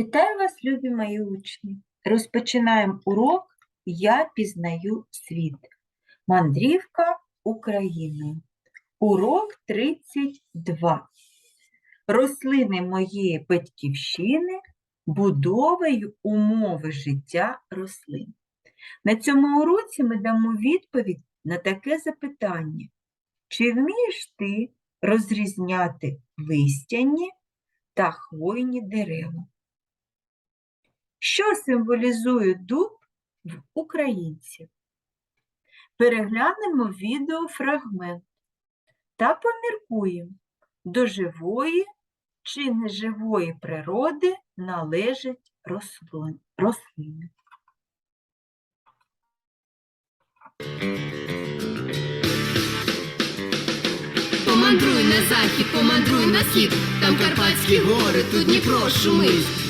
Вітаю вас, любі мої учні! Розпочинаємо урок Я пізнаю світ. Мандрівка Україною. Урок 32. Рослини моєї батьківщини, будовою умови життя рослин. На цьому уроці ми дамо відповідь на таке запитання. Чи вмієш ти розрізняти листяні та хвойні дерева? Що символізує дуб в українців? Переглянемо відеофрагмент та поміркуємо, до живої чи неживої природи належать рослин- рослини. Помандруй на захід, помандруй на схід, там Карпатські гори, тут Дніпро шумить.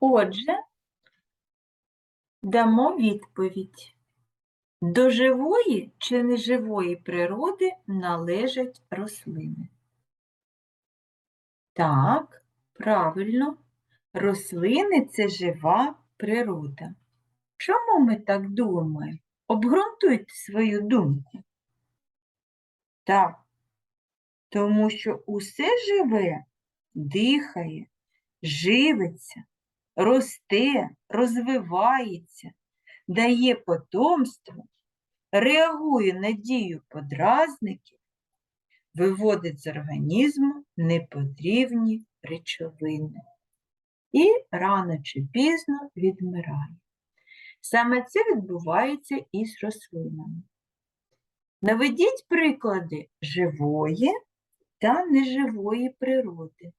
Отже, дамо відповідь. До живої чи неживої природи належать рослини. Так, правильно, рослини це жива природа. Чому ми так думаємо? Обґрунтуйте свою думку. Так, тому що усе живе, дихає, живиться, росте, розвивається, дає потомство, реагує на дію подразників, виводить з організму непотрібні речовини і рано чи пізно відмирає. Саме це відбувається із рослинами. Наведіть приклади живої та неживої природи.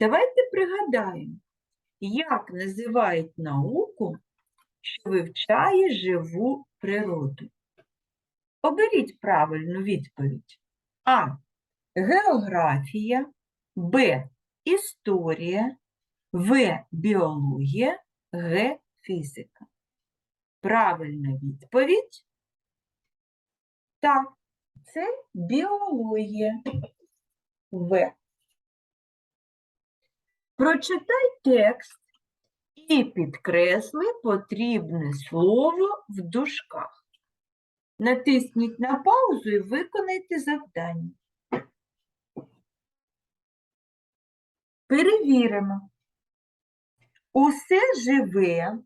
Давайте пригадаємо, як називають науку, що вивчає живу природу. Оберіть правильну відповідь. А. Географія, Б. Історія, В. Біологія, Г. Фізика. Правильна відповідь. Так, це біологія. В. Прочитай текст і підкресли потрібне слово в дужках. Натисніть на паузу і виконайте завдання. Перевіримо. Усе живе,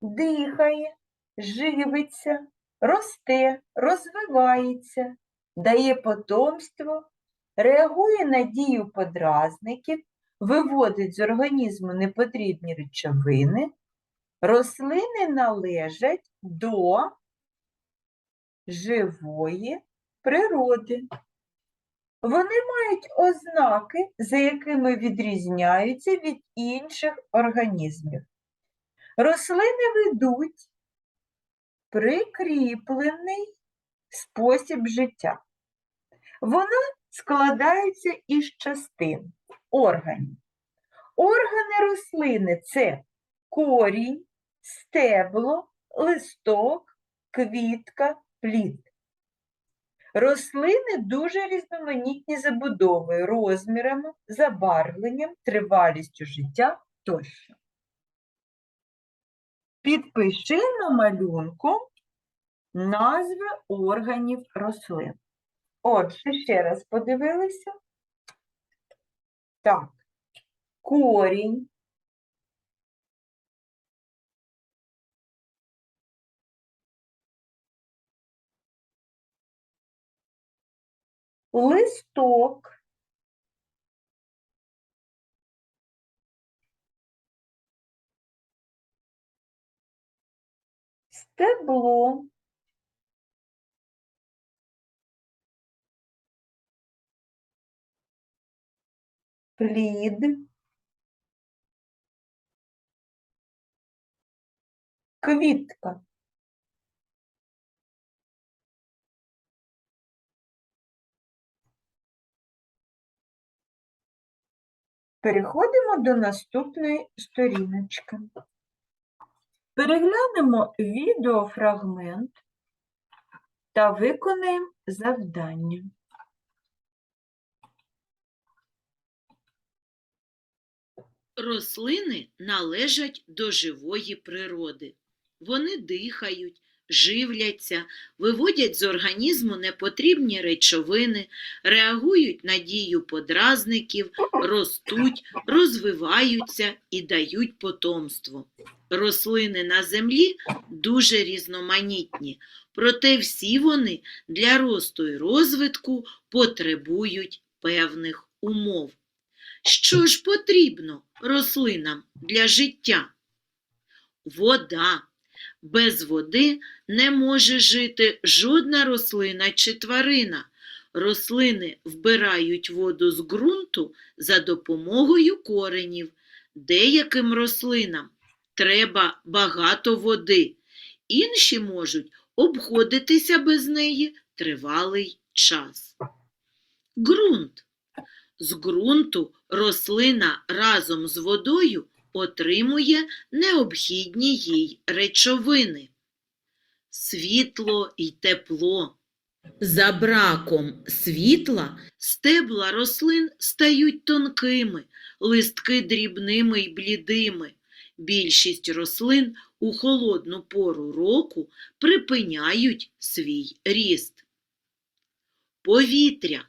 дихає, живиться, росте, розвивається, дає потомство, реагує на дію подразників, виводить з організму непотрібні речовини, рослини належать до живої природи. Вони мають ознаки, за якими відрізняються від інших організмів. Рослини ведуть прикріплений спосіб життя. Вона складається із частин органів. Органи рослини це корінь, стебло, листок, квітка, плід. Рослини дуже різноманітні забудовою, розмірами, забарвленням, тривалістю життя тощо. Підпиши на малюнку назви органів рослин. Отже, ще раз подивилися. Так, корінь, листок, стебло, плід, квітка. Переходимо до наступної сторіночки. Переглянемо відеофрагмент та виконаємо завдання. Рослини належать до живої природи. Вони дихають, живляться, виводять з організму непотрібні речовини, реагують на дію подразників, ростуть, розвиваються і дають потомство. Рослини на землі дуже різноманітні, проте всі вони для росту і розвитку потребують певних умов. Що ж потрібно рослинам для життя? Вода. Без води не може жити жодна рослина чи тварина. Рослини вбирають воду з ґрунту за допомогою коренів. Деяким рослинам треба багато води, інші можуть обходитися без неї тривалий час. Ґрунт. З ґрунту рослина разом з водою отримує необхідні їй речовини. Світло і тепло. За браком світла стебла рослин стають тонкими, листки дрібними й блідими. Більшість рослин у холодну пору року припиняють свій ріст. Повітря.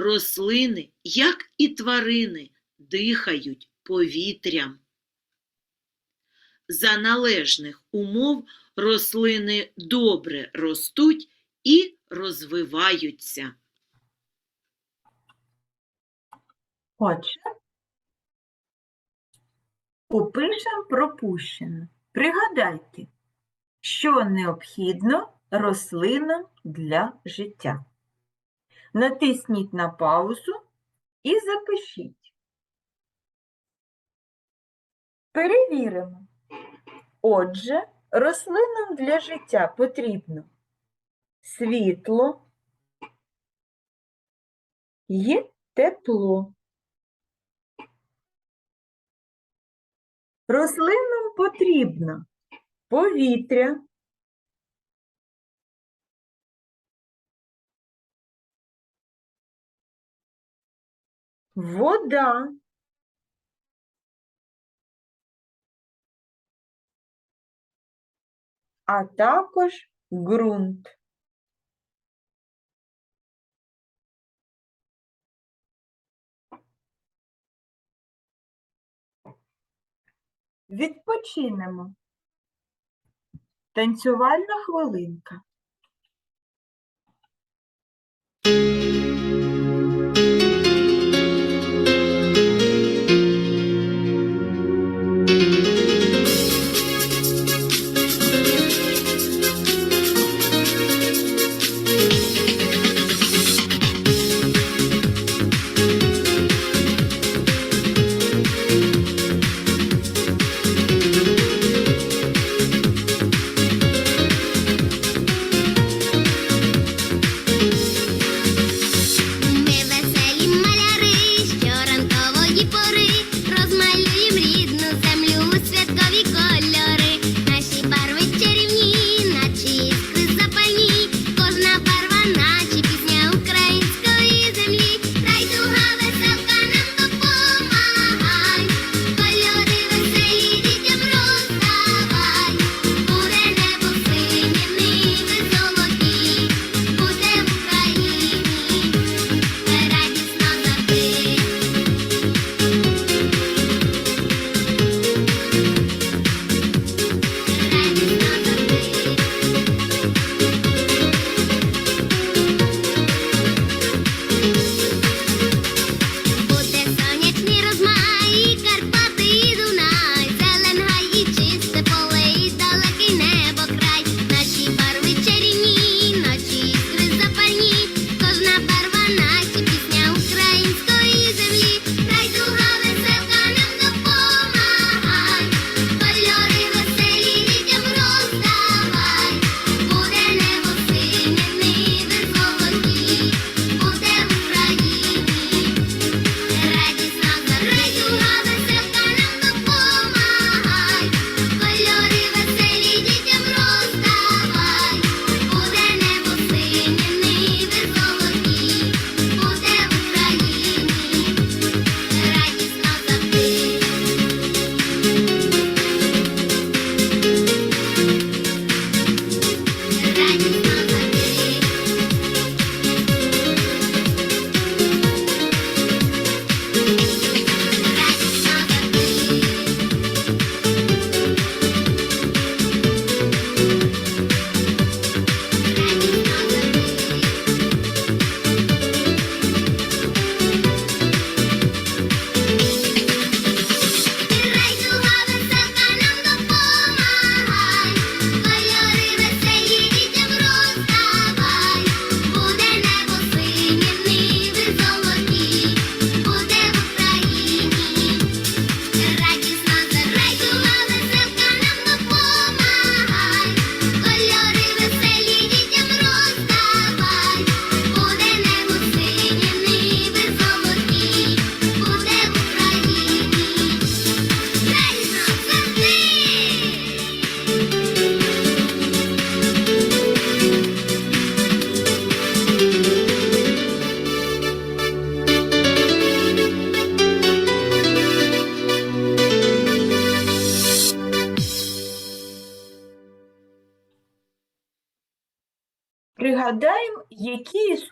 Рослини, як і тварини, дихають повітрям. За належних умов рослини добре ростуть і розвиваються. Отже, опишемо пропущене. Пригадайте, що необхідно рослинам для життя. Натисніть на паузу і запишіть. Перевіримо. Отже, рослинам для життя потрібно світло і тепло. Рослинам потрібно повітря, вода, а також ґрунт. Відпочинемо. Танцювальна хвилинка.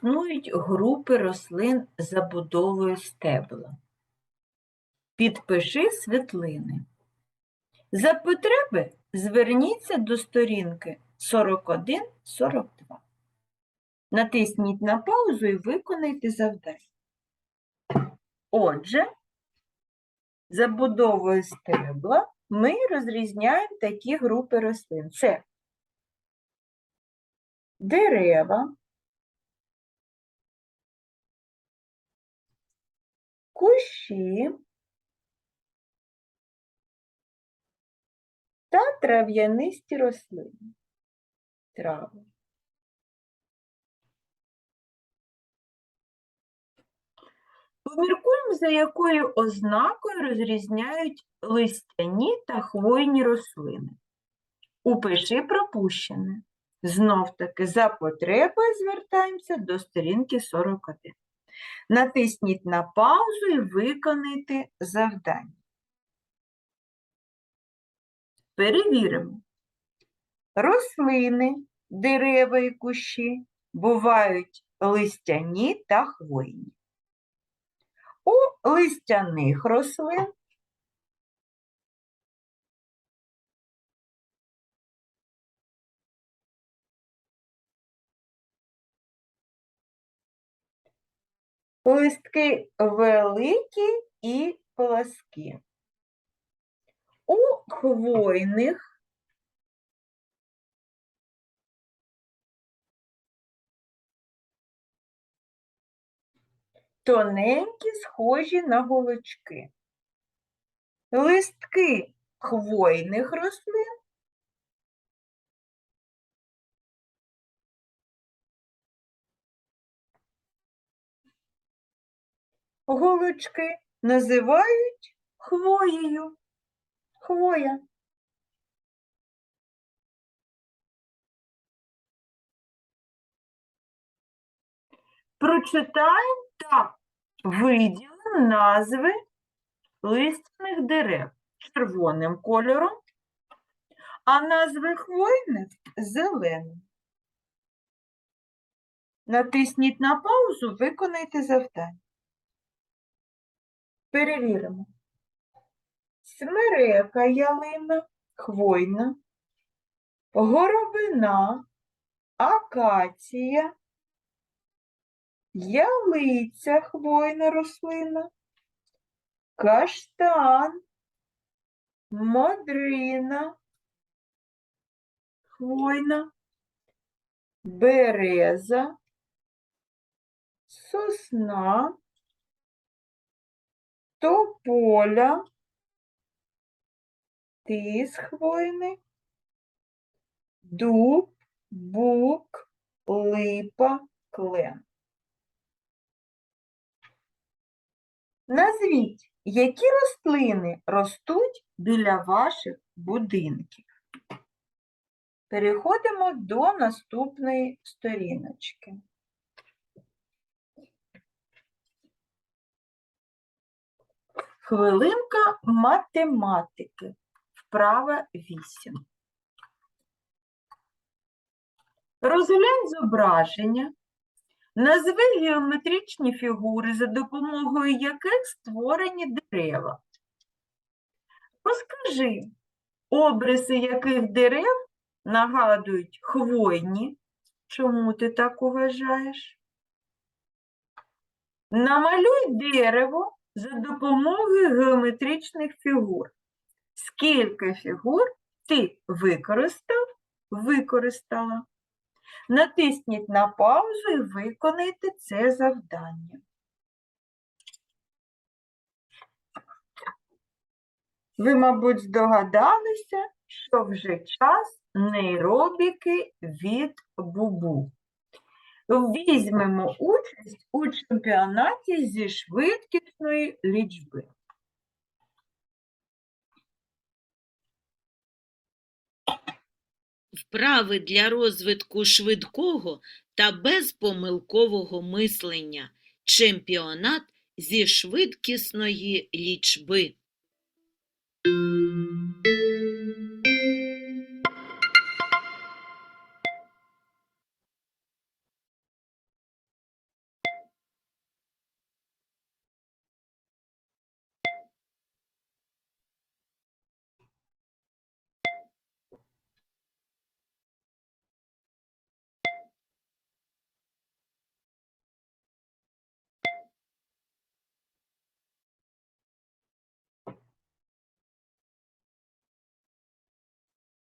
Існують групи рослин за будовою стебла. Підпиши світлини. За потреби зверніться до сторінки 41-42. Натисніть на паузу і виконайте завдання. Отже, за будовою стебла ми розрізняємо такі групи рослин. Це дерева, кущі та трав'янисті рослини. Трави. Поміркуємо, за якою ознакою розрізняють листяні та хвойні рослини. Упиши пропущене. Знов таки за потребою звертаємося до сторінки 41. Натисніть на паузу і виконайте завдання. Перевіримо. Рослини, дерева і кущі бувають листяні та хвойні. У листяних рослин листки великі і пласкі. У хвойних тоненькі, схожі на голочки. Листки хвойних рослин голочки називають хвоєю. Хвоя. Прочитаємо та виділимо назви листяних дерев червоним кольором, а назви хвойних зеленим. Натисніть на паузу, виконайте завдання. Перевіримо. Смерека ялина, хвойна, горобина, акація, ялиця хвойна рослина, каштан, модрина, хвойна, береза, сосна, тополя, тис хвойний, дуб, бук, липа, клен. Назвіть, які рослини ростуть біля ваших будинків. Переходимо до наступної сторіночки. Хвилинка математики. Вправа 8. Розглянь зображення. Назви геометричні фігури, за допомогою яких створені дерева. Розкажи, обриси яких дерев нагадують хвойні. Чому ти так вважаєш? Намалюй дерево за допомогою геометричних фігур. Скільки фігур ти використав, використала? Натисніть на паузу і виконайте це завдання. Ви, мабуть, здогадалися, що вже час нейробіки від Бубу. Візьмемо участь у чемпіонаті зі швидкісної лічби. Вправи для розвитку швидкого та безпомилкового мислення. Чемпіонат зі швидкісної лічби.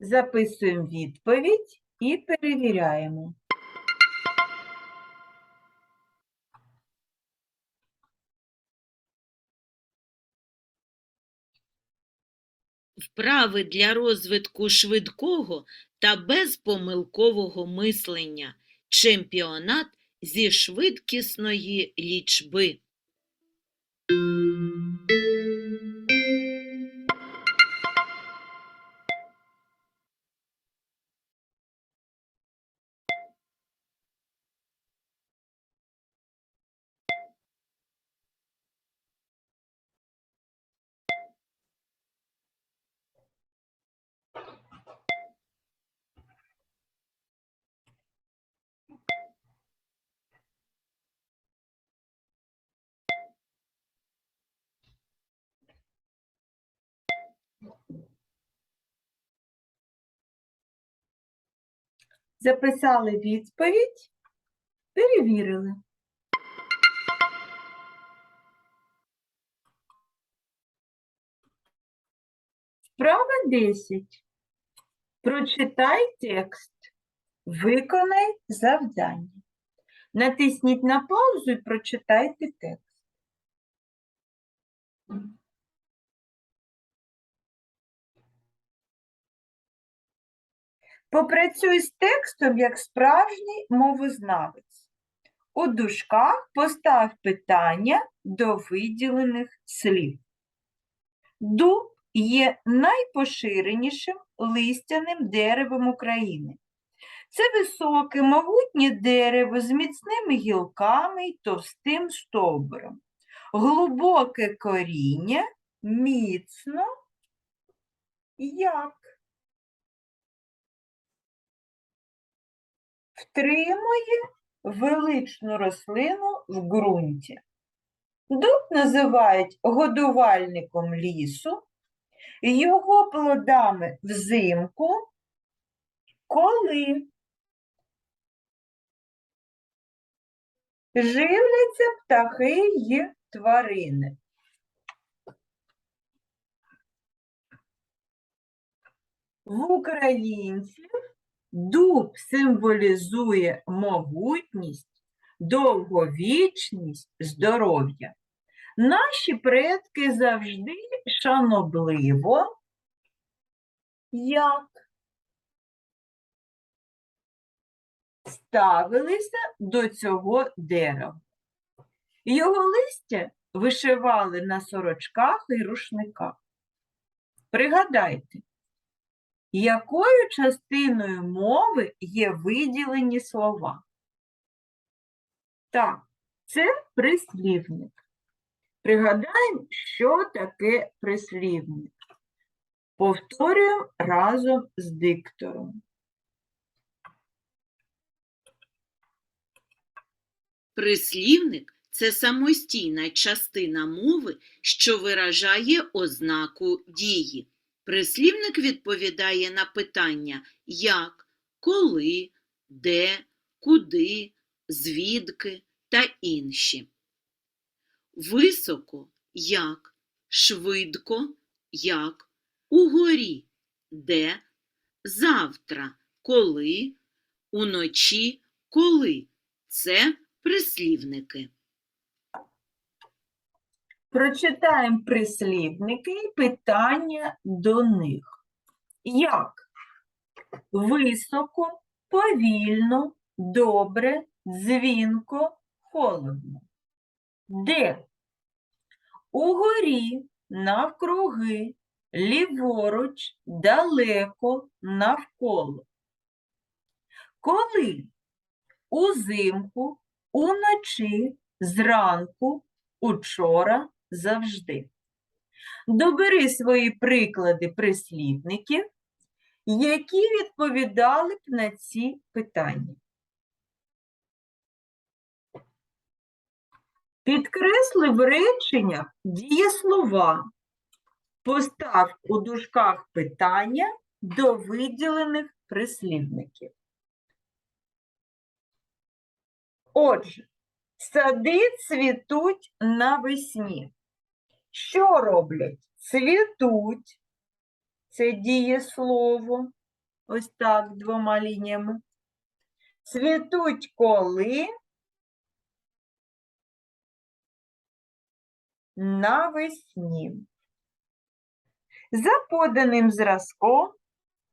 Записуємо відповідь і перевіряємо. Вправи для розвитку швидкого та безпомилкового мислення. Чемпіонат зі швидкісної лічби. Записали відповідь, перевірили. Вправа 10. Прочитай текст. Виконай завдання. Натисніть на паузу і прочитайте текст. Попрацюй з текстом як справжній мовознавець. У дужках постав питання до виділених слів. Дуб є найпоширенішим листяним деревом України. Це високе, могутнє дерево з міцними гілками й товстим стовбуром. Глибоке коріння міцно як втримує величну рослину в ґрунті. Дуб називають годувальником лісу, його плодами взимку, коли живляться птахи й тварини. В українців Дуб символізує могутність, довговічність, здоров'я. Наші предки завжди шанобливо, як ставилися до цього дерева. Його листя вишивали на сорочках і рушниках. Пригадайте, якою частиною мови є виділені слова? Так, це прислівник. Пригадаємо, що таке прислівник. Повторюємо разом з диктором. Прислівник це самостійна частина мови, що виражає ознаку дії. Прислівник відповідає на питання як, коли, де, куди, звідки та інші. Високо як, швидко як, угорі, де, завтра, коли, уночі, коли. Це прислівники. Прочитаємо прислівники і питання до них. Як? Високо, повільно, добре, дзвінко, холодно. Де? Угорі, навкруги, ліворуч, далеко, навколо. Коли? Узимку, уночі, зранку, учора, завжди. Добери свої приклади прислівників, які відповідали б на ці питання. Підкресли в реченнях дієслова. Постав у дужках питання до виділених прислівників. Отже, сади цвітуть навесні. Що роблять? Цвітуть. Це дієслово. Ось так, двома лініями. Цвітуть коли? Навесні. За поданим зразком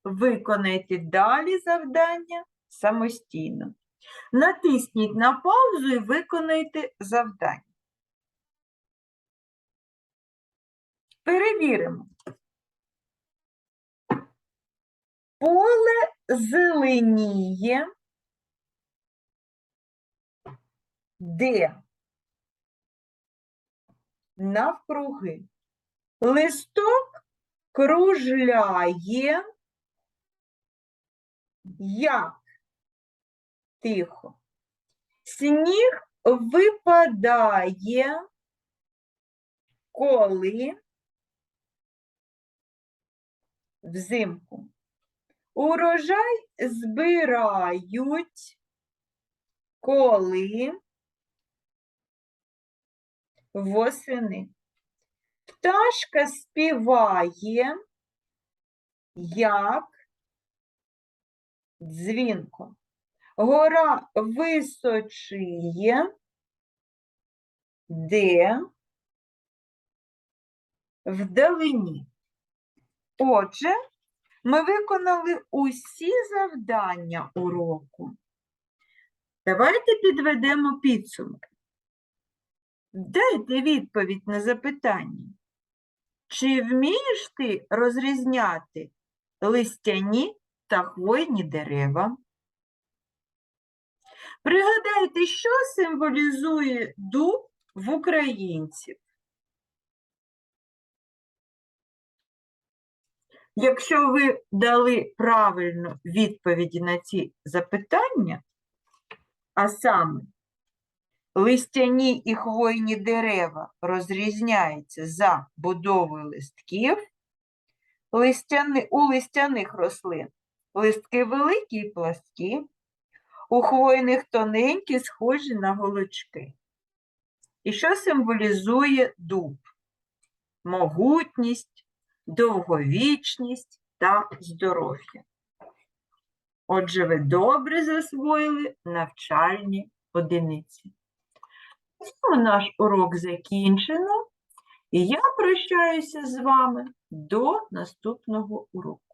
виконайте далі завдання самостійно. Натисніть на паузу і виконайте завдання. Перевіримо. Поле зеленіє. Де? Навкруги. Листок кружляє. Як? Тихо. Сніг випадає, коли взимку. Урожай збирають, коли восени. Пташка співає, як дзвінко. Гора височіє, де вдалині. Отже, ми виконали усі завдання уроку. Давайте підведемо підсумки. Дайте відповідь на запитання. Чи вмієш ти розрізняти листяні та хвойні дерева? Пригадайте, що символізує дуб в українців. Якщо ви дали правильну відповіді на ці запитання, а саме листяні і хвойні дерева розрізняються за будовою листків, листяни, у листяних рослин листки великі і пласкі, у хвойних тоненькі, схожі на голочки. І що символізує дуб? Могутність, довговічність та здоров'я. Отже, ви добре засвоїли навчальні одиниці. Цьому наш урок закінчено, і я прощаюся з вами до наступного уроку.